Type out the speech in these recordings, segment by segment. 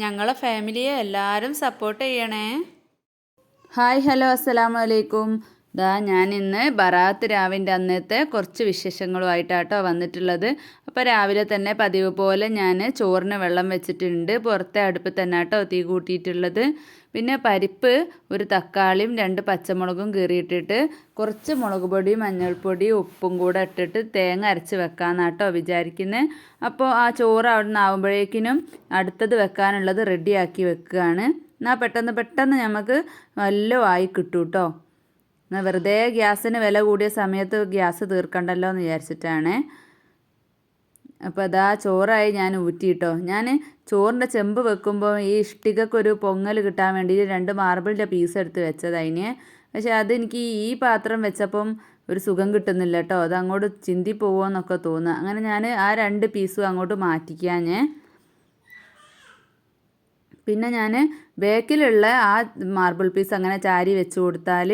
ഞങ്ങളെ ഫാമിലിയെ എല്ലാവരും സപ്പോർട്ട് ചെയ്യണേ. ഹായ് ഹലോ അസ്സലാമു അലൈക്കും ദാ ഞാൻ ഇന്ന് ബറാത്ത് രാവിന്റെ അന്നത്തെ കുറച്ച് വിശേഷങ്ങളുമായിട്ടാട്ടോ വന്നിട്ടുള്ളത്. അപ്പോൾ രാവിലെ തന്നെ പതിവ് പോലെ ഞാൻ ചോറിന് വെള്ളം വെച്ചിട്ടുണ്ട്. പുറത്തെ അടുപ്പ് തന്നെ കേട്ടോ തീ കൂട്ടിയിട്ടുള്ളത്. പിന്നെ പരിപ്പ് ഒരു തക്കാളിയും രണ്ട് പച്ചമുളകും കീറിയിട്ടിട്ട് കുറച്ച് മുളക് പൊടി മഞ്ഞൾപ്പൊടി ഉപ്പും കൂടെ ഇട്ടിട്ട് തേങ്ങ അരച്ച് വെക്കാമെന്നാട്ടോ വിചാരിക്കുന്നത് അപ്പോൾ ആ ചോറ് അവിടെ നിന്ന് ആകുമ്പോഴേക്കിനും അടുത്തത് വെക്കാനുള്ളത് റെഡിയാക്കി വെക്കുകയാണ് എന്നാൽ പെട്ടെന്ന് പെട്ടെന്ന് നമുക്ക് ആയി കിട്ടും കേട്ടോ എന്നാൽ വെറുതെ ഗ്യാസിന് വില കൂടിയ സമയത്ത് ഗ്യാസ് തീർക്കണ്ടല്ലോ എന്ന് വിചാരിച്ചിട്ടാണ്. അപ്പോൾ അതാ ചോറായി ഞാൻ ഊറ്റിയിട്ടോ ഞാൻ ചോറിന്റെ ചെമ്പ് വെക്കുമ്പോൾ ഈ ഇഷ്ടികക്കൊരു പൊങ്ങൽ കിട്ടാൻ വേണ്ടി രണ്ട് മാർബിളിന്റെ പീസ് എടുത്ത് വെച്ചത് അതിന് പക്ഷേ അതെനിക്ക് ഈ പാത്രം വെച്ചപ്പം ഒരു സുഖം കിട്ടുന്നില്ല കേട്ടോ അത് അങ്ങോട്ട് ചിന്തി പോവുമെന്നൊക്കെ തോന്നുക അങ്ങനെ ഞാൻ ആ രണ്ട് പീസും അങ്ങോട്ട് മാറ്റിക്കാഞ്ഞേ. പിന്നെ ഞാൻ ബേക്കിലുള്ള ആ മാർബിൾ പീസ് അങ്ങനെ ചാരി വെച്ച് കൊടുത്താൽ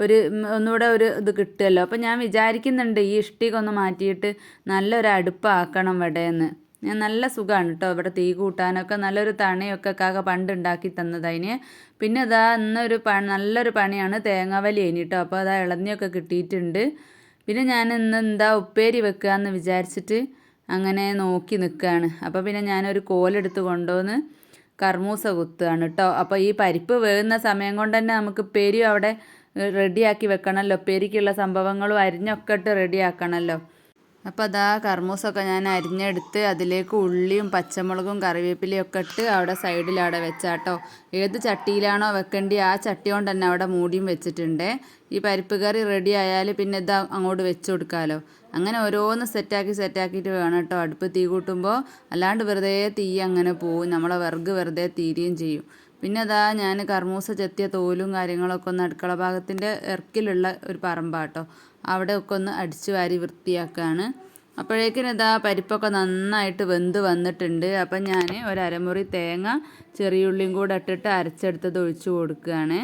ഒരു ഒന്നുകൂടെ ഒരു ഇത് കിട്ടുമല്ലോ അപ്പോൾ ഞാൻ വിചാരിക്കുന്നുണ്ട് ഈ ഇഷ്ടിക ഒന്ന് മാറ്റിയിട്ട് നല്ലൊരു അടുപ്പാക്കണം ഇവിടെയെന്ന് ഞാൻ നല്ല സുഖമാണ് കേട്ടോ ഇവിടെ തീ കൂട്ടാനൊക്കെ നല്ലൊരു തണയൊക്കെ കാക പണ്ട് ഉണ്ടാക്കി തന്നതിന് പിന്നെ അതാ ഇന്നൊരു പ നല്ലൊരു പണിയാണ് തേങ്ങാവലി അതിന് കേട്ടോ അപ്പോൾ അതാ ഇളഞ്ഞൊക്കെ കിട്ടിയിട്ടുണ്ട്. പിന്നെ ഞാൻ ഇന്ന് എന്താ ഉപ്പേരി വെക്കുകയെന്ന് വിചാരിച്ചിട്ട് അങ്ങനെ നോക്കി നിൽക്കുകയാണ് അപ്പോൾ പിന്നെ ഞാനൊരു കോലെടുത്ത് കൊണ്ടുവന്ന് കർമൂസ കുത്തുകയാണ് കേട്ടോ അപ്പോൾ ഈ പരിപ്പ് വേകുന്ന സമയം കൊണ്ട് തന്നെ നമുക്ക് പെരി അവിടെ റെഡിയാക്കി വെക്കണമല്ലോ പെരിക്കുള്ള സംഭവങ്ങളും അരിഞ്ഞൊക്കെ ഇട്ട് റെഡിയാക്കണമല്ലോ അപ്പോൾ അതാ കർമൂസൊക്കെ ഞാൻ അരിഞ്ഞെടുത്ത് അതിലേക്ക് ഉള്ളിയും പച്ചമുളകും കറിവേപ്പിലയും ഒക്കെ ഇട്ട് അവിടെ സൈഡിൽ അവിടെ വെച്ചാട്ടോ. ഏത് ചട്ടിയിലാണോ വെക്കേണ്ടി ആ ചട്ടി കൊണ്ട് തന്നെ അവിടെ മൂടിയും വെച്ചിട്ടുണ്ട്. ഈ പരിപ്പ് കറി റെഡി ആയാൽ പിന്നെ ഇതാ അങ്ങോട്ട് വെച്ച് കൊടുക്കാമല്ലോ അങ്ങനെ ഓരോന്ന് സെറ്റാക്കി സെറ്റാക്കിയിട്ട് വേണം കേട്ടോ അടുപ്പ് തീ കൂട്ടുമ്പോൾ അല്ലാണ്ട് വെറുതെ തീ അങ്ങനെ പോവും. നമ്മളെ വിറക് വെറുതെ തീരുകയും ചെയ്യും. പിന്നെ അതാ ഞാൻ കർമൂസ ചെത്തിയ തോലും കാര്യങ്ങളൊക്കെ ഒന്ന് അടുക്കള ഭാഗത്തിന്റെ ഇറക്കിലുള്ള ഒരു പറമ്പാട്ടോ. അവിടെ ഒക്കെ ഒന്ന് അടിച്ചു വാരി വൃത്തിയാക്കുകയാണ് അപ്പോഴേക്കിനും ഇതാ പരിപ്പൊക്കെ നന്നായിട്ട് വെന്ത് വന്നിട്ടുണ്ട്. അപ്പം ഞാൻ ഒരു അരമുറി തേങ്ങ ചെറിയുള്ളിയും കൂടെ ഇട്ടിട്ട് അരച്ചെടുത്തത് ഒഴിച്ചു കൊടുക്കുകയാണ്.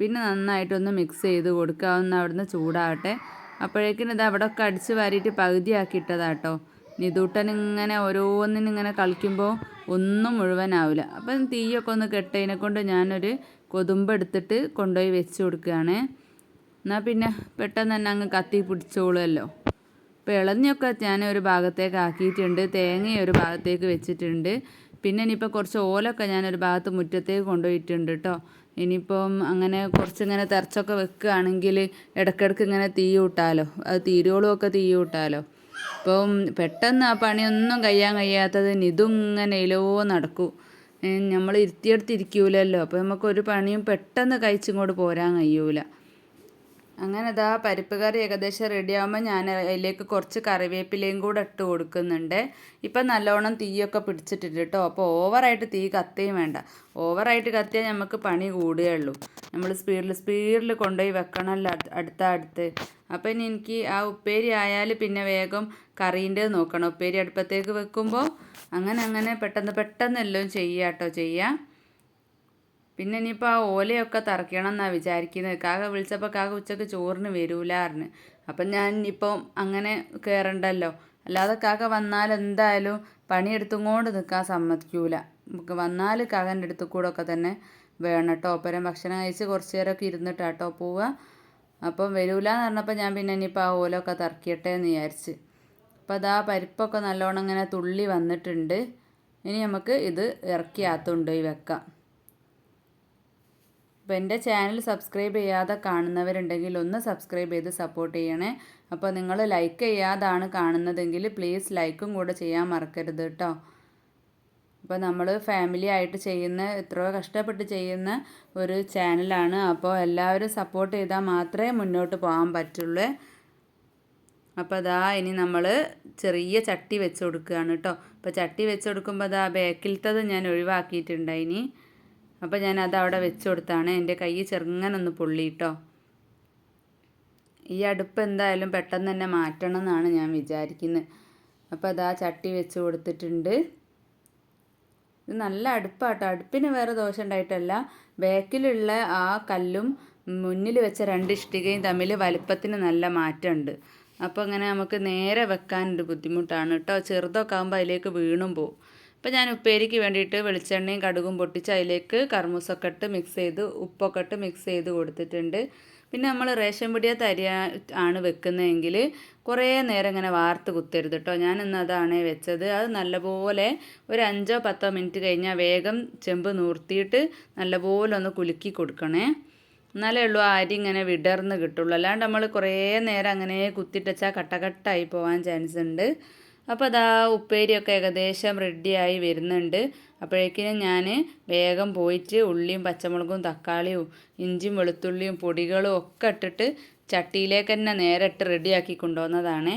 പിന്നെ നന്നായിട്ടൊന്ന് മിക്സ് ചെയ്ത് കൊടുക്കുക. ഒന്ന് അവിടുന്ന് ചൂടാവട്ടെ. അപ്പോഴേക്കിനും ഇത് അവിടെ ഒക്കെ അടിച്ച് വാരിയിട്ട് പകുതിയാക്കി ഇട്ടതാട്ടോ. നിതൂട്ടൻ ഇങ്ങനെ ഓരോന്നിനിങ്ങനെ കളിക്കുമ്പോൾ ഒന്നും മുഴുവനാവില്ല അപ്പം തീയൊക്കെ ഒന്ന് കെട്ടതിനെ കൊണ്ട് ഞാനൊരു കൊതുമ്പ് എടുത്തിട്ട് കൊണ്ടുപോയി വെച്ച് കൊടുക്കുകയാണ്. എന്നാൽ പിന്നെ പെട്ടെന്ന് തന്നെ അങ്ങ് കത്തി പിടിച്ചോളുമല്ലോ. ഇപ്പോൾ ഇളഞ്ഞൊക്കെ ഞാൻ ഒരു ഭാഗത്തേക്ക് ആക്കിയിട്ടുണ്ട്. തേങ്ങ ഒരു ഭാഗത്തേക്ക് വെച്ചിട്ടുണ്ട്. പിന്നെ ഇനിയിപ്പോൾ കുറച്ച് ഓലൊക്കെ ഞാൻ ഒരു ഭാഗത്ത് മുറ്റത്തേക്ക് കൊണ്ടുപോയിട്ടുണ്ട് കേട്ടോ. ഇനിയിപ്പം അങ്ങനെ കുറച്ചിങ്ങനെ തെറച്ചൊക്കെ വെക്കുകയാണെങ്കിൽ ഇടയ്ക്കിടയ്ക്ക് ഇങ്ങനെ തീ കൂട്ടാലോ. അത് തീരോളുമൊക്കെ തീ കൂട്ടാലോ. ഇപ്പം പെട്ടെന്ന് ആ പണിയൊന്നും കഴിയാൻ കഴിയാത്തത് ഇങ്ങനെ ഇലോ നടക്കൂ. നമ്മൾ ഇരുത്തിയെടുത്തിരിക്കൂലല്ലോ. അപ്പോൾ നമുക്കൊരു പണിയും പെട്ടെന്ന് കഴിച്ചിങ്ങോട്ട് പോരാൻ കഴിയൂല. അങ്ങനെ അതാ പരിപ്പ് കറി ഏകദേശം റെഡി ആകുമ്പോൾ ഞാൻ അതിലേക്ക് കുറച്ച് കറിവേപ്പിലയും കൂടെ ഇട്ട് കൊടുക്കുന്നുണ്ട്. ഇപ്പം നല്ലോണം തീയൊക്കെ പിടിച്ചിട്ടുണ്ട് കേട്ടോ. അപ്പോൾ ഓവറായിട്ട് തീ കത്തുകയും വേണ്ട. ഓവറായിട്ട് കത്തിയാൽ നമുക്ക് പണി കൂടുകയുള്ളൂ. നമ്മൾ സ്പീഡിൽ സ്പീഡിൽ കൊണ്ടുപോയി വെക്കണമല്ലോ അടുത്ത അടുത്ത്. അപ്പം ഇനി എനിക്ക് ആ ഉപ്പേരി ആയാൽ പിന്നെ വേഗം കറീന്റെ നോക്കണം. ഉപ്പേരി അടുപ്പത്തേക്ക് വെക്കുമ്പോൾ അങ്ങനെ അങ്ങനെ പെട്ടെന്ന് പെട്ടെന്ന് എല്ലാം ചെയ്യുക കേട്ടോ ചെയ്യാം പിന്നെ ഇനിയിപ്പോൾ ആ ഓലയൊക്കെ തറയ്ക്കണം എന്നാണ് വിചാരിക്കുന്നത്. കാക വിളിച്ചപ്പോൾ കാക ഉച്ചയ്ക്ക് ചോറിന് വരൂലാറിന് അപ്പം ഞാൻ ഇപ്പം അങ്ങനെ കയറണ്ടല്ലോ അല്ലാതെ കാക്ക വന്നാൽ എന്തായാലും പണിയെടുത്തും കൊണ്ട് നിൽക്കാൻ സമ്മതിക്കൂല. വന്നാൽ കാകന്റെ അടുത്ത് കൂടെ ഒക്കെ തന്നെ വേണം കേട്ടോ. ഒപ്പരം ഭക്ഷണം കഴിച്ച് കുറച്ച് നേരമൊക്കെ ഇരുന്നിട്ടാട്ടോ പോവുക. അപ്പം വരൂല എന്ന് പറഞ്ഞപ്പോൾ ഞാൻ പിന്നെ ഇനിയിപ്പോൾ ആ ഓലൊക്കെ തറക്കിയട്ടെ എന്ന് വിചാരിച്ച്. അപ്പോൾ അതാ പരിപ്പൊക്കെ നല്ലോണം ഇങ്ങനെ തുള്ളി വന്നിട്ടുണ്ട്. ഇനി നമുക്ക് ഇത് ഇറക്കി അകത്തുകൊണ്ടുപോയി വെക്കാം. അപ്പോൾ എന്റെ ചാനൽ സബ്സ്ക്രൈബ് ചെയ്യാതെ കാണുന്നവരുണ്ടെങ്കിൽ ഒന്ന് സബ്സ്ക്രൈബ് ചെയ്ത് സപ്പോർട്ട് ചെയ്യണേ. അപ്പോൾ നിങ്ങൾ ലൈക്ക് ചെയ്യാതാണ് കാണുന്നതെങ്കിൽ പ്ലീസ് ലൈക്കും കൂടെ ചെയ്യാൻ മറക്കരുത് കേട്ടോ. അപ്പോൾ നമ്മൾ ഫാമിലി ആയിട്ട് ചെയ്യുന്ന എത്രയോ കഷ്ടപ്പെട്ട് ചെയ്യുന്ന ഒരു ചാനലാണ് അപ്പോൾ എല്ലാവരും സപ്പോർട്ട് ചെയ്താൽ മാത്രമേ മുന്നോട്ട് പോകാൻ പറ്റുള്ളൂ. അപ്പോൾ അതാ ഇനി നമ്മൾ ചെറിയ ചട്ടി വെച്ച് കൊടുക്കുകയാണ് കേട്ടോ അപ്പോൾ ചട്ടി വെച്ച് കൊടുക്കുമ്പോൾ അതാ ബേക്കിലത്തത് ഞാൻ ഒഴിവാക്കിയിട്ടുണ്ട് ഇനി. അപ്പോൾ ഞാൻ അത് അവിടെ വെച്ച് കൊടുത്താണ്. എന്റെ കൈ ചെറുങ്ങനൊന്ന് പൊള്ളി കേട്ടോ ഈ അടുപ്പ് എന്തായാലും പെട്ടെന്ന് തന്നെ മാറ്റണം എന്നാണ് ഞാൻ വിചാരിക്കുന്നത് അപ്പോൾ അതാ ചട്ടി വെച്ച് കൊടുത്തിട്ടുണ്ട്. ഇത് നല്ല അടുപ്പാട്ടോ. അടുപ്പിന് വേറെ ദോഷം ഉണ്ടായിട്ടല്ല. ബാക്കിലുള്ള ആ കല്ലും മുന്നിൽ വെച്ച രണ്ട് ഇഷ്ടികയും തമ്മിൽ വലുപ്പത്തിന് നല്ല മാറ്റമുണ്ട്. അപ്പോൾ അങ്ങനെ നമുക്ക് നേരെ വെക്കാനൊരു ബുദ്ധിമുട്ടാണ് കേട്ടോ. ചെറുതൊക്കെ ആകുമ്പോൾ അതിലേക്ക് വീണും പോവും. അപ്പോൾ ഞാൻ ഉപ്പേരിക്ക് വേണ്ടിയിട്ട് വെളിച്ചെണ്ണയും കടുകും പൊട്ടിച്ച് അതിലേക്ക് കർമൂസൊക്കെ ഇട്ട് മിക്സ് ചെയ്ത് ഉപ്പൊക്കെ ഇട്ട് മിക്സ് ചെയ്ത് കൊടുത്തിട്ടുണ്ട്. പിന്നെ നമ്മൾ റേഷൻ പിടിയ തരി ആണ് വെക്കുന്നതെങ്കിൽ കുറേ നേരം ഇങ്ങനെ വാർത്ത് കുത്തരുത് കേട്ടോ ഞാൻ ഇന്ന് അതാണ് വെച്ചത്. അത് നല്ലപോലെ ഒരു അഞ്ചോ പത്തോ മിനിറ്റ് കഴിഞ്ഞാൽ വേഗം ചെമ്പ് നൂർത്തിയിട്ട് നല്ലപോലെ ഒന്ന് കുലുക്കി കൊടുക്കണേ. എന്നാലേ ഉള്ളൂ അരി ഇങ്ങനെ വിടർന്ന് കിട്ടുള്ളൂ. അല്ലാണ്ട് നമ്മൾ കുറേ നേരം അങ്ങനെ കുത്തിട്ടച്ചാൽ കട്ടകട്ടായി പോകാൻ ചാൻസ് ഉണ്ട്. അപ്പോൾ അതാ ഉപ്പേരിയൊക്കെ ഏകദേശം റെഡിയായി വരുന്നുണ്ട്. അപ്പോഴേക്കിനും ഞാൻ വേഗം പോയിട്ട് ഉള്ളിയും പച്ചമുളകും തക്കാളിയും ഇഞ്ചിയും വെളുത്തുള്ളിയും പൊടികളും ഒക്കെ ഇട്ടിട്ട് ചട്ടിയിലേക്ക് തന്നെ നേരെ ഇട്ട് റെഡിയാക്കി കൊണ്ടുവന്നതാണ്.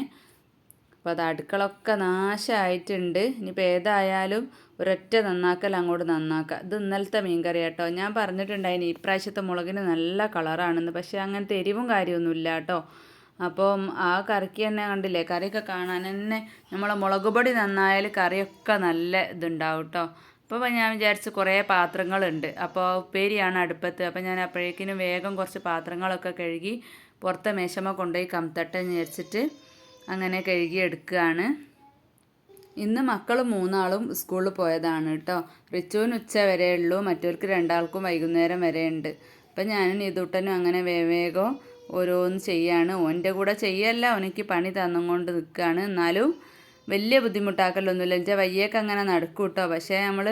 അപ്പോൾ അത് അടുക്കളൊക്കെ നാശമായിട്ടുണ്ട് ഇനിയിപ്പോൾ ഏതായാലും ഒരൊറ്റ നന്നാക്കൽ അങ്ങോട്ട് നന്നാക്കുക ഇത് ഇന്നലത്തെ മീൻകറി കേട്ടോ. ഞാൻ പറഞ്ഞിട്ടുണ്ടായിന് ഇപ്രാവശ്യത്തെ മുളകിന് നല്ല കളറാണെന്ന്. പക്ഷേ അങ്ങനത്തെ എരിവും കാര്യമൊന്നുമില്ല കേട്ടോ. അപ്പം ആ കറിക്ക് തന്നെ കണ്ടില്ലേ? കറിയൊക്കെ കാണാൻ തന്നെ നമ്മളെ മുളക് പൊടി നന്നായാൽ കറിയൊക്കെ നല്ല ഇതുണ്ടാവും കേട്ടോ. അപ്പോൾ ഞാൻ വിചാരിച്ച് കുറേ പാത്രങ്ങളുണ്ട്. അപ്പോൾ ഉപ്പേരിയാണ് അടുപ്പത്ത്. അപ്പോൾ ഞാൻ അപ്പോഴേക്കിനും വേഗം കുറച്ച് പാത്രങ്ങളൊക്കെ കഴുകി പുറത്തെ മേശമ കൊണ്ടുപോയി കംതട്ടെ ഞരിച്ചിട്ട് അങ്ങനെ കഴുകി എടുക്കുകയാണ്. ഇന്ന് മക്കൾ മൂന്നാളും സ്കൂളിൽ പോയതാണ് കേട്ടോ. റിച്ചുവിന് ഉച്ച വരെ ഉള്ളൂ. മറ്റവർക്ക് രണ്ടാൾക്കും വൈകുന്നേരം വരെ ഉണ്ട്. അപ്പം ഞാനും ഇതുട്ടനും അങ്ങനെ വേവേഗം ഓരോന്ന് ചെയ്യാണ്. ഓന്റെ കൂടെ ചെയ്യല്ല. ഓനിക്ക് പണി തന്നുകൊണ്ട് നിൽക്കുകയാണ്. എന്നാലും വലിയ ബുദ്ധിമുട്ടാക്കലൊന്നുമില്ല. എന്നുവെച്ചാൽ വയ്യൊക്കെ അങ്ങനെ നടക്കും കേട്ടോ പക്ഷേ നമ്മൾ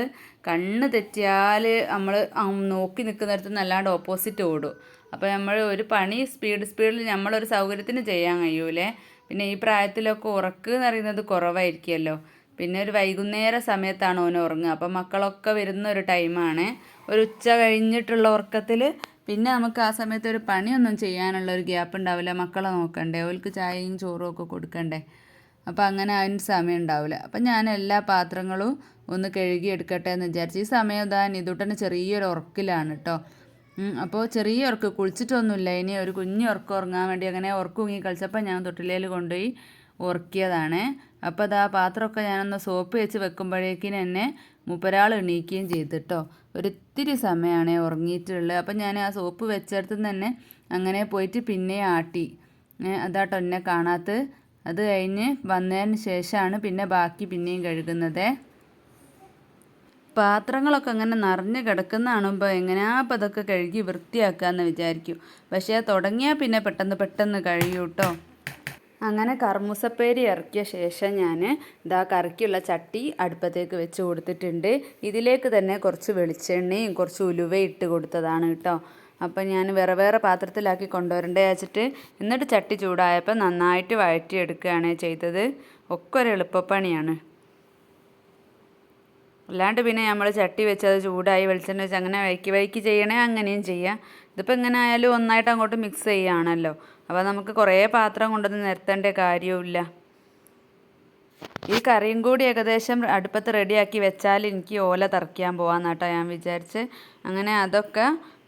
കണ്ണ് തെറ്റിയാൽ നമ്മൾ നോക്കി നിൽക്കുന്നിടത്ത് നല്ലാണ്ട് ഓപ്പോസിറ്റ് ഓടും. അപ്പോൾ നമ്മൾ ഒരു പണി സ്പീഡ് സ്പീഡിൽ നമ്മളൊരു സൗകര്യത്തിന് ചെയ്യാൻ കഴിയൂലേ. പിന്നെ ഈ പ്രായത്തിലൊക്കെ ഉറക്ക് എന്ന് പറയുന്നത് കുറവായിരിക്കുമല്ലോ. പിന്നെ ഒരു വൈകുന്നേര സമയത്താണ് ഓൻ ഉറങ്ങുക. അപ്പം മക്കളൊക്കെ വരുന്ന ഒരു ടൈമാണ് ഒരു ഉച്ച കഴിഞ്ഞിട്ടുള്ള ഉറക്കത്തിൽ പിന്നെ നമുക്ക് ആ സമയത്ത് ഒരു പണിയൊന്നും ചെയ്യാനുള്ള ഒരു ഗ്യാപ്പ് ഉണ്ടാവില്ല. മക്കളെ നോക്കണ്ടേ. ഓൽക്ക് ചായയും ചോറും ഒക്കെ കൊടുക്കണ്ടേ. അപ്പോൾ അങ്ങനെ അതിന് സമയം ഉണ്ടാവില്ല അപ്പം ഞാൻ എല്ലാ പാത്രങ്ങളും ഒന്ന് കഴുകി എടുക്കട്ടെ എന്ന് വിചാരിച്ചു ഈ സമയം ഇതാ നിതുട്ടന് ചെറിയൊരു ഉറക്കിലാണ് കേട്ടോ അപ്പോൾ ചെറിയ ഉറക്ക് കുളിച്ചിട്ടൊന്നുമില്ല. ഇനി ഒരു കുഞ്ഞു ഉറക്കം ഉറങ്ങാൻ വേണ്ടി അങ്ങനെ ഉറക്കുങ്ങി കളിച്ചപ്പോൾ ഞാൻ തൊട്ടിലേൽ കൊണ്ടുപോയി ഉറക്കിയതാണ്. അപ്പോൾ അത് പാത്രമൊക്കെ ഞാനൊന്ന് സോപ്പ് വെച്ച് വെക്കുമ്പോഴേക്കിന് എന്നെ മുപ്പരാൾ എണീക്കുകയും ചെയ്തിട്ടോ ഒരിത്തിരി സമയമാണ് ഉറങ്ങിയിട്ടുള്ളത്. അപ്പം ഞാൻ ആ സോപ്പ് വെച്ചെടുത്ത് തന്നെ അങ്ങനെ പോയിട്ട് പിന്നെ ആട്ടി. അതാട്ടോ എന്നെ കാണാത്ത അത് കഴിഞ്ഞ് വന്നതിന് ശേഷമാണ് പിന്നെ ബാക്കി പിന്നെയും കഴുകുന്നത്. പാത്രങ്ങളൊക്കെ അങ്ങനെ നിറഞ്ഞ് കിടക്കുന്ന കാണുമ്പോൾ എങ്ങനെയാ അപ്പം അതൊക്കെ കഴുകി വൃത്തിയാക്കാമെന്ന് വിചാരിക്കും. പക്ഷേ തുടങ്ങിയാൽ പിന്നെ പെട്ടെന്ന് പെട്ടെന്ന് കഴിയും കേട്ടോ. അങ്ങനെ കർമുസപ്പേരി ഇറക്കിയ ശേഷം ഞാൻ ഇതാ കറിക്കുള്ള ചട്ടി അടുപ്പത്തേക്ക് വെച്ച് കൊടുത്തിട്ടുണ്ട്. ഇതിലേക്ക് തന്നെ കുറച്ച് വെളിച്ചെണ്ണയും കുറച്ച് ഉലുവ ഇട്ട് കൊടുത്തതാണ് കേട്ടോ. അപ്പം ഞാൻ വേറെ വേറെ പാത്രത്തിലാക്കി കൊണ്ടുവരണ്ടേ വെച്ചിട്ട് എന്നിട്ട് ചട്ടി ചൂടായപ്പോൾ നന്നായിട്ട് വഴറ്റിയെടുക്കുകയാണ് ചെയ്തത്. ഒക്കെ ഒരു എളുപ്പപ്പണിയാണ്. അല്ലാണ്ട് പിന്നെ നമ്മൾ ചട്ടി വെച്ച് അത് ചൂടായി വെളിച്ചെണ്ണ വെച്ച് അങ്ങനെ വൈക്കി വൈക്കി ചെയ്യണേ അങ്ങനെയും ചെയ്യാം. ഇതിപ്പോൾ എങ്ങനെ ആയാലും ഒന്നായിട്ട് അങ്ങോട്ട് മിക്സ് ചെയ്യുകയാണല്ലോ. അപ്പോൾ നമുക്ക് കുറേ പാത്രം കൊണ്ടുവന്ന് നിരത്തേണ്ട കാര്യവുമില്ല ഈ കറിയും കൂടി ഏകദേശം അടുപ്പത്ത് റെഡിയാക്കി വെച്ചാൽ എനിക്ക് ഓല തറയ്ക്കാൻ പോകാമെന്നാട്ടോ ഞാൻ വിചാരിച്ച്. അങ്ങനെ അതൊക്കെ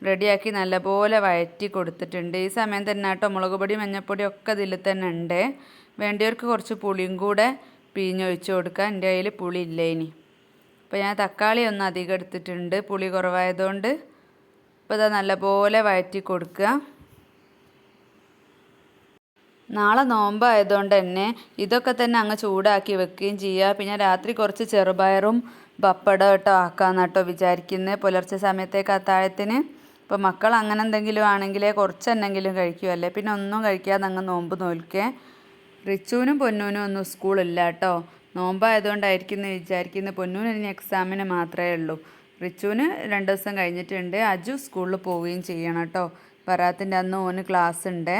റെഡിയാക്കി നല്ലപോലെ വഴറ്റി കൊടുത്തിട്ടുണ്ട്. ഈ സമയം തന്നെ കേട്ടോ മുളക് പൊടി മഞ്ഞൾപ്പൊടി ഒക്കെ ഇതിൽ തന്നെ ഉണ്ട്. വേണ്ടിയവർക്ക് കുറച്ച് പുളിയും കൂടെ പിഴിഞ്ഞൊഴിച്ച് കൊടുക്കുക എന്റെ കയ്യിൽ പുളി ഇല്ല ഇനി. അപ്പോൾ ഞാൻ തക്കാളി ഒന്ന് അധികം എടുത്തിട്ടുണ്ട്. പുളി കുറവായതുകൊണ്ട് ഇപ്പോൾ ഇതാ നല്ലപോലെ വഴറ്റി കൊടുക്കുക. നാളെ നോമ്പായതുകൊണ്ട് തന്നെ ഇതൊക്കെ തന്നെ അങ്ങ് ചൂടാക്കി വെക്കുകയും ചെയ്യുക. പിന്നെ രാത്രി കുറച്ച് ചെറുപയറും പപ്പടം കേട്ടോ ആക്കാമെന്നാട്ടോ വിചാരിക്കുന്നത്. പുലർച്ചെ സമയത്തേക്ക് അത്താഴത്തിന് ഇപ്പോൾ മക്കൾ അങ്ങനെ എന്തെങ്കിലും ആണെങ്കിലേ കുറച്ച് എന്തെങ്കിലും കഴിക്കുമല്ലേ പിന്നെ ഒന്നും കഴിക്കാതെ അങ്ങ് നോമ്പ് നോൽക്കേ. റിച്ചുവിനും പൊന്നൂനും ഒന്നും സ്കൂളില്ല കേട്ടോ. നോമ്പായതുകൊണ്ടായിരിക്കും എന്ന് വിചാരിക്കുന്നു പൊന്നൂന് ഇനി എക്സാമിന് മാത്രമേ ഉള്ളൂ. റിച്ചുവിന് രണ്ട് ദിവസം കഴിഞ്ഞിട്ടുണ്ട്. അജു സ്കൂളിൽ പോവുകയും ചെയ്യണം കേട്ടോ. പറാത്തിന്റെ അന്ന് ഓന് ക്ലാസ് ഉണ്ട്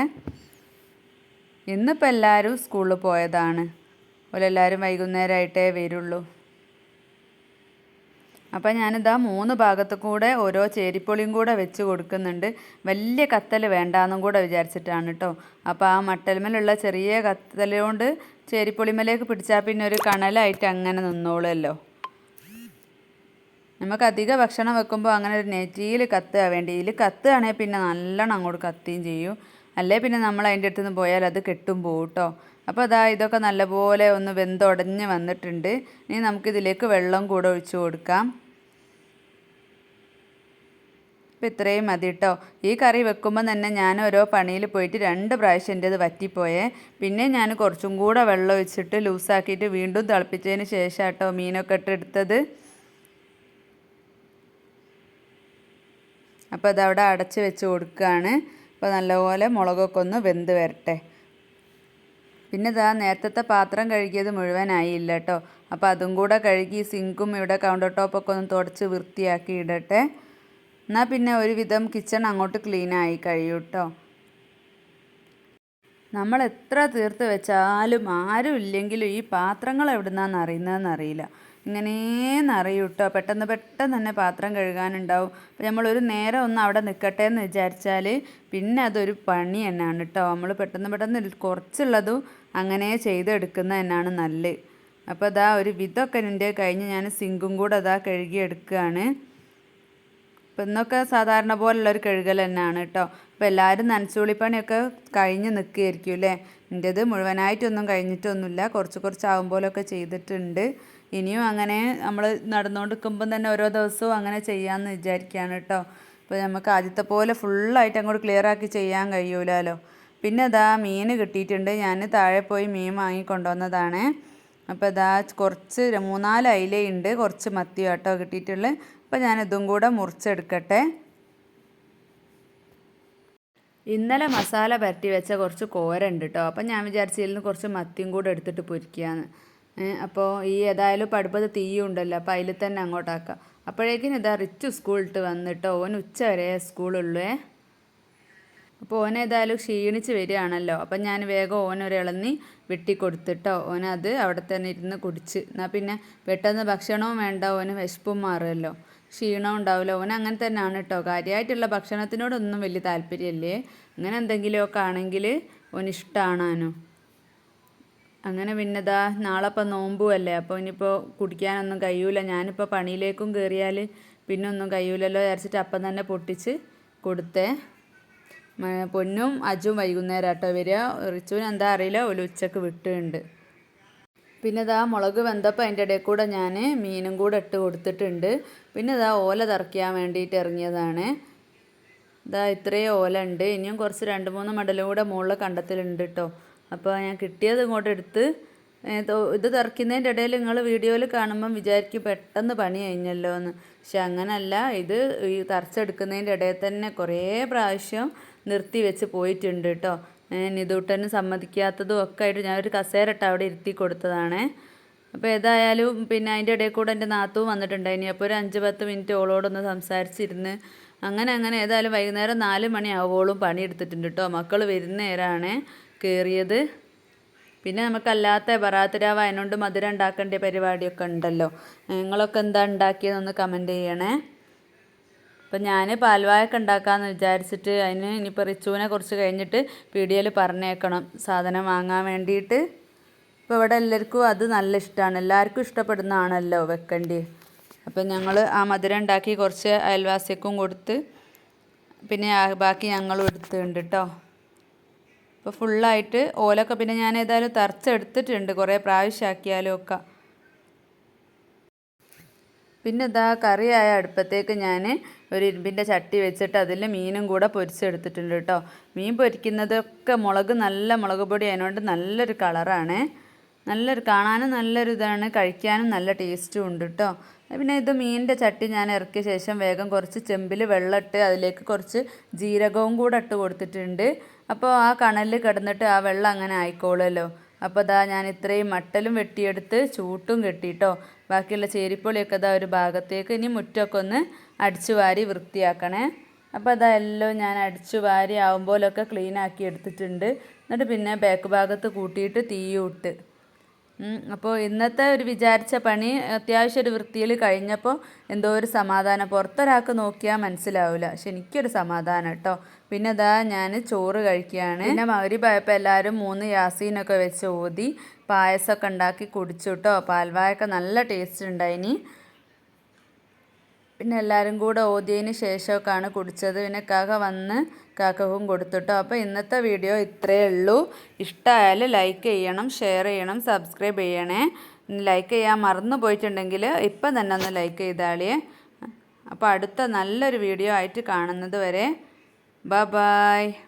ഇന്നിപ്പോൾ എല്ലാവരും സ്കൂളിൽ പോയതാണ്. ഓലെല്ലാവരും വൈകുന്നേരമായിട്ടേ വരുള്ളൂ. അപ്പം ഞാനിതാ മൂന്ന് ഭാഗത്ത് കൂടെ ഓരോ ചേരിപ്പൊളിയും കൂടെ വെച്ച് കൊടുക്കുന്നുണ്ട്. വലിയ കത്തൽ വേണ്ടാന്നും കൂടെ വിചാരിച്ചിട്ടാണ് കേട്ടോ അപ്പോൾ ആ മട്ടൽമേലുള്ള ചെറിയ കത്തൽ കൊണ്ട് ചേരിപ്പൊളിമേലേക്ക് പിടിച്ചാൽ പിന്നെ ഒരു കണലായിട്ട് അങ്ങനെ നിന്നോളുമല്ലോ നമുക്ക് അധിക ഭക്ഷണം വെക്കുമ്പോൾ അങ്ങനെ ഒരു നെറ്റിയിൽ കത്തുക വേണ്ടി. ഇതിൽ കത്തുകയാണെങ്കിൽ പിന്നെ നല്ലോണം അങ്ങോട്ട് കത്തുകയും ചെയ്യും. അല്ലേ പിന്നെ നമ്മൾ അതിന്റെ അടുത്ത് നിന്ന് പോയാൽ അത് കെട്ടും പോകും കേട്ടോ അപ്പോൾ അതാ ഇതൊക്കെ നല്ലപോലെ ഒന്ന് വെന്തുടഞ്ഞ് വന്നിട്ടുണ്ട്. ഇനി നമുക്കിതിലേക്ക് വെള്ളം കൂടെ ഒഴിച്ചു കൊടുക്കാം. അപ്പോൾ ഇത്രയും മതി കേട്ടോ ഈ കറി വെക്കുമ്പോൾ തന്നെ ഞാൻ ഓരോ പണിയിൽ പോയിട്ട് രണ്ട് പ്രാവശ്യം എന്റെ അത് വറ്റിപ്പോയേ. പിന്നെ ഞാൻ കുറച്ചും കൂടെ വെള്ളം ഒഴിച്ചിട്ട് ലൂസാക്കിയിട്ട് വീണ്ടും തിളപ്പിച്ചതിന് ശേഷം കേട്ടോ മീനൊക്കെ ഇട്ടെടുത്തത് അപ്പോൾ അതവിടെ അടച്ച് വെച്ച് കൊടുക്കുകയാണ് അപ്പോൾ നല്ലപോലെ മുളകൊക്കെ ഒന്ന് വെന്ത് വരട്ടെ. പിന്നെ ഇതാ നേരത്തെ പാത്രം കഴുകിയത് മുഴുവനായില്ല കേട്ടോ അപ്പോൾ അതും കൂടെ കഴുകി സിങ്കും ഇവിടെ കൗണ്ടർ ടോപ്പൊക്കെ ഒന്ന് തുടച്ച് വൃത്തിയാക്കി ഇടട്ടെ. എന്നാൽ പിന്നെ ഒരുവിധം കിച്ചൺ അങ്ങോട്ട് ക്ലീൻ ആയി കഴിയും കേട്ടോ നമ്മൾ എത്ര തീർത്ത് വെച്ചാലും ആരും ഇല്ലെങ്കിലും ഈ പാത്രങ്ങൾ എവിടുന്നാന്ന് അറിയുന്നതെന്ന് അറിയില്ല. ഇങ്ങനെ നിറയും കേട്ടോ പെട്ടെന്ന് പെട്ടെന്ന് തന്നെ പാത്രം കഴുകാനുണ്ടാവും. അപ്പോൾ നമ്മളൊരു നേരം ഒന്ന് അവിടെ നിൽക്കട്ടെ എന്ന് വിചാരിച്ചാൽ പിന്നെ അതൊരു പണി തന്നെയാണ് കേട്ടോ നമ്മൾ പെട്ടെന്ന് പെട്ടെന്ന് കുറച്ചുള്ളതും അങ്ങനെ ചെയ്തെടുക്കുന്ന തന്നെയാണ് നല്ലത് അപ്പോൾ അതാ ഒരു വിധമൊക്കെ എന്റെ കഴിഞ്ഞ് ഞാൻ സിങ്കും കൂടെ അതാ കഴുകി എടുക്കുകയാണ് അപ്പം ഇന്നൊക്കെ സാധാരണ പോലുള്ളൊരു കഴുകൽ തന്നെയാണ് കേട്ടോ. അപ്പോൾ എല്ലാവരും നനച്ചുള്ളിപ്പണിയൊക്കെ കഴിഞ്ഞ് നിൽക്കുകയായിരിക്കും അല്ലേ? എന്റേത് മുഴുവനായിട്ടൊന്നും കഴിഞ്ഞിട്ടൊന്നുമില്ല. കുറച്ച് കുറച്ച് ആവും പോലൊക്കെ ചെയ്തിട്ടുണ്ട്. ഇനിയും അങ്ങനെ നമ്മൾ നടന്നുകൊണ്ട് നിൽക്കുമ്പം തന്നെ ഓരോ ദിവസവും അങ്ങനെ ചെയ്യാമെന്ന് വിചാരിക്കുകയാണ് കേട്ടോ. അപ്പോൾ നമുക്ക് ആദ്യത്തെ പോലെ ഫുള്ളായിട്ട് അങ്ങോട്ട് ക്ലിയർ ആക്കി ചെയ്യാൻ കഴിയൂലല്ലോ പിന്നെ അതാ മീൻ കിട്ടിയിട്ടുണ്ട്. ഞാൻ താഴെ പോയി മീൻ വാങ്ങി കൊണ്ടുവന്നതാണ് അപ്പോൾ ഇതാ കുറച്ച് മൂന്നാൽ അയിലയുണ്ട്. കുറച്ച് മത്തി കേട്ടോ കിട്ടിയിട്ടുള്ളത്. അപ്പോൾ ഞാനിതും കൂടെ മുറിച്ചെടുക്കട്ടെ. ഇന്നലെ മസാല പരട്ടി വെച്ച കുറച്ച് കോര ഉണ്ട് കേട്ടോ അപ്പം ഞാൻ വിചാരിച്ചു ഇതിൽ നിന്ന് കുറച്ച് മത്തിയും കൂടെ എടുത്തിട്ട് പൊരിക്കുകയാണ് അപ്പോൾ ഈ ഏതായാലും പടുപ്പത് തീയും ഉണ്ടല്ലോ അപ്പോൾ അതിൽ തന്നെ അങ്ങോട്ടാക്കാം അപ്പോഴേക്കും ഇതാ റിച്ച് സ്കൂളിട്ട് വന്നിട്ടോ. ഓൻ ഉച്ച വരെ സ്കൂളുള്ളേ അപ്പോൾ ഓൻ ഏതായാലും ക്ഷീണിച്ച് വരികയാണല്ലോ. അപ്പം ഞാൻ വേഗം ഓനൊരു ഇളന്നി വെട്ടിക്കൊടുത്തിട്ടോ. ഓനത് അവിടെ തന്നെ ഇരുന്ന് കുടിച്ച്. എന്നാൽ പിന്നെ പെട്ടെന്ന് ഭക്ഷണവും വേണ്ട ഓന് വിശപ്പും മാറുമല്ലോ. ക്ഷീണം ഉണ്ടാവില്ല. ഓൻ അങ്ങനെ തന്നെയാണ് കേട്ടോ കാര്യമായിട്ടുള്ള ഭക്ഷണത്തിനോടൊന്നും വലിയ താല്പര്യമല്ലേ അങ്ങനെ എന്തെങ്കിലുമൊക്കെ ആണെങ്കിൽ ഓനിഷ്ടമാണോ അങ്ങനെ പിന്നെ ദാ നാളെ ഇപ്പം നോമ്പുമല്ലേ അപ്പോൾ ഇനിയിപ്പോൾ കുടിക്കാനൊന്നും കഴിയൂല. ഞാനിപ്പോൾ പണിയിലേക്കും കയറിയാൽ പിന്നെ ഒന്നും കഴിയൂലല്ലോ വിചാരിച്ചിട്ട് അപ്പം തന്നെ പൊട്ടിച്ച് കൊടുത്തേ. പൊന്നും അജും വൈകുന്നേരം കേട്ടോ വരിക. റിച്ചുവിന് എന്താ അറിയില്ല. ഒരു ഉച്ചയ്ക്ക് വിട്ടുണ്ട്. പിന്നെ ഇതാ മുളക് വെന്തപ്പോൾ അതിന്റെ ഇടയിൽ കൂടെ ഞാൻ മീനും കൂടെ ഇട്ട് കൊടുത്തിട്ടുണ്ട്. പിന്നെ ഇതാ ഓല തറയ്ക്കാൻ വേണ്ടിയിട്ട് ഇറങ്ങിയതാണ്. ഇതാ ഇത്രയും ഓല ഉണ്ട്. ഇനിയും കുറച്ച് രണ്ട് മൂന്ന് മടലും കൂടെ മുകളിൽ കണ്ടത്തിലുണ്ട് കേട്ടോ അപ്പോൾ ഞാൻ കിട്ടിയത് ഇങ്ങോട്ട് എടുത്ത് ഇത് തിറക്കുന്നതിന്റെ ഇടയിൽ നിങ്ങൾ വീഡിയോയിൽ കാണുമ്പം വിചാരിക്കും പെട്ടെന്ന് പണി കഴിഞ്ഞല്ലോ എന്ന്. പക്ഷെ അങ്ങനല്ല. ഇത് ഈ തറച്ചെടുക്കുന്നതിന്റെ ഇടയിൽ തന്നെ കുറേ പ്രാവശ്യം നിർത്തി വെച്ച് പോയിട്ടുണ്ട് കേട്ടോ നിതൂട്ടന് സമ്മതിക്കാത്തതും ഒക്കെ ആയിട്ട് ഞാനൊരു കസേരട്ട് അവിടെ ഇരുത്തി കൊടുത്തതാണ്. അപ്പോൾ ഏതായാലും പിന്നെ അതിന്റെ ഇടയിൽ കൂടെ എന്റെ നാത്തും വന്നിട്ടുണ്ടായിനി. അപ്പോൾ ഒരു അഞ്ച് പത്ത് മിനിറ്റ് ഓളോടൊന്ന് സംസാരിച്ചിരുന്ന് അങ്ങനെ അങ്ങനെ ഏതായാലും വൈകുന്നേരം നാല് മണിയാവോളും പണിയെടുത്തിട്ടുണ്ട് കേട്ടോ മക്കൾ വരുന്ന നേരമാണ് കയറിയത് പിന്നെ നമുക്കല്ലാത്ത ബറാത്തിരാവ് അതിനോണ്ട് മധുരം ഉണ്ടാക്കേണ്ട പരിപാടിയൊക്കെ ഉണ്ടല്ലോ. നിങ്ങളൊക്കെ എന്താ ഉണ്ടാക്കിയതെന്ന് കമന്റ് ചെയ്യണേ. അപ്പം ഞാൻ പാൽവായൊക്കെ ഉണ്ടാക്കാമെന്ന് വിചാരിച്ചിട്ട് അതിന് ഇനിയിപ്പോൾ റിച്ചുവിനെ കുറച്ച് കഴിഞ്ഞിട്ട് പീടികയിൽ പറഞ്ഞേക്കണം. സാധനം വാങ്ങാൻ വേണ്ടിയിട്ട്. ഇപ്പോൾ ഇവിടെ എല്ലാവർക്കും അത് നല്ല ഇഷ്ടമാണ് എല്ലാവർക്കും ഇഷ്ടപ്പെടുന്നതാണല്ലോ വെക്കണ്ടി. അപ്പം ഞങ്ങൾ ആ മധുരം ഉണ്ടാക്കി കുറച്ച് അയൽവാസിക്കും കൊടുത്ത് പിന്നെ ബാക്കി ഞങ്ങളും എടുത്തിട്ടുണ്ട് കേട്ടോ ഇപ്പോൾ ഫുള്ളായിട്ട് ഓലൊക്കെ പിന്നെ ഞാൻ ഏതായാലും തറച്ചെടുത്തിട്ടുണ്ട് കുറേ പ്രാവശ്യമാക്കിയാലും ഒക്കെ. പിന്നെ ഇതാ കറിയായ അടുപ്പത്തേക്ക് ഞാൻ ഒരു ഇരുമ്പിന്റെ ചട്ടി വെച്ചിട്ട് അതിൽ മീനും കൂടെ പൊരിച്ചെടുത്തിട്ടുണ്ട് കേട്ടോ മീൻ പൊരിക്കുന്നതൊക്കെ മുളക് നല്ല മുളക് പൊടി അതിനോണ്ട് നല്ലൊരു കളറാണ്. നല്ലൊരു കാണാനും നല്ലൊരു ഇതാണ് കഴിക്കാനും നല്ല ടേസ്റ്റും ഉണ്ട് കേട്ടോ പിന്നെ ഇത് മീനിന്റെ ചട്ടി ഞാൻ ഇറക്കിയ ശേഷം വേഗം കുറച്ച് ചെമ്പിൽ വെള്ളം ഇട്ട് അതിലേക്ക് കുറച്ച് ജീരകവും കൂടെ ഇട്ട് കൊടുത്തിട്ടുണ്ട്. അപ്പോൾ ആ കണലിൽ കിടന്നിട്ട് ആ വെള്ളം അങ്ങനെ ആയിക്കോളുമല്ലോ. അപ്പോൾ ദാ ഞാൻ ഇത്രയും മട്ടലും വെട്ടിയെടുത്ത് ചൂട്ടും കെട്ടിട്ടോ. ബാക്കിയുള്ള ചേരിപ്പൊളിയൊക്കെ ദാ ഒരു ഭാഗത്തേക്ക് ഇനി മുറ്റമൊക്കെ ഒന്ന് അടിച്ചു വാരി വൃത്തിയാക്കണേ. അപ്പോൾ അതാ എല്ലാം ഞാൻ അടിച്ചു വാരി ആവുമ്പോലൊക്കെ ക്ലീൻ ആക്കി എടുത്തിട്ടുണ്ട്. എന്നിട്ട് പിന്നെ ബാക്ക് ഭാഗത്ത് കൂട്ടിയിട്ട് തീയൂട്ട് അപ്പോൾ ഇന്നത്തെ ഒരു വിചാരിച്ച പണി അത്യാവശ്യം ഒരു വൃത്തിയിൽ കഴിഞ്ഞപ്പോൾ എന്തോ ഒരു സമാധാനം. പുറത്തൊരാൾക്ക് നോക്കിയാൽ മനസ്സിലാവില്ല പക്ഷെ എനിക്കൊരു സമാധാനം കേട്ടോ പിന്നെ അതാ ഞാൻ ചോറ് കഴിക്കുകയാണ്. പിന്നെ മകരി പോയപ്പോൾ എല്ലാവരും മൂന്ന് യാസീനൊക്കെ വെച്ച് ഊതി പായസമൊക്കെ ഉണ്ടാക്കി കുടിച്ചു കേട്ടോ പാൽവായൊക്കെ നല്ല ടേസ്റ്റ് ഉണ്ടായിനി പിന്നെ എല്ലാവരും കൂടെ ഓതിയതിന് ശേഷമൊക്കെയാണ് കുടിച്ചത്. പിന്നെ കാക്ക വന്ന് കാക്കക്കും കൊടുത്തിട്ടോ. അപ്പോൾ ഇന്നത്തെ വീഡിയോ ഇത്രയേ ഉള്ളൂ. ഇഷ്ടമായാൽ ലൈക്ക് ചെയ്യണം ഷെയർ ചെയ്യണം സബ്സ്ക്രൈബ് ചെയ്യണേ. ലൈക്ക് ചെയ്യാൻ മറന്നു പോയിട്ടുണ്ടെങ്കിൽ ഇപ്പം തന്നെ ഒന്ന് ലൈക്ക് ചെയ്താളിയേ. അപ്പോൾ അടുത്ത നല്ലൊരു വീഡിയോ ആയിട്ട് കാണുന്നത് വരെ Bye-bye.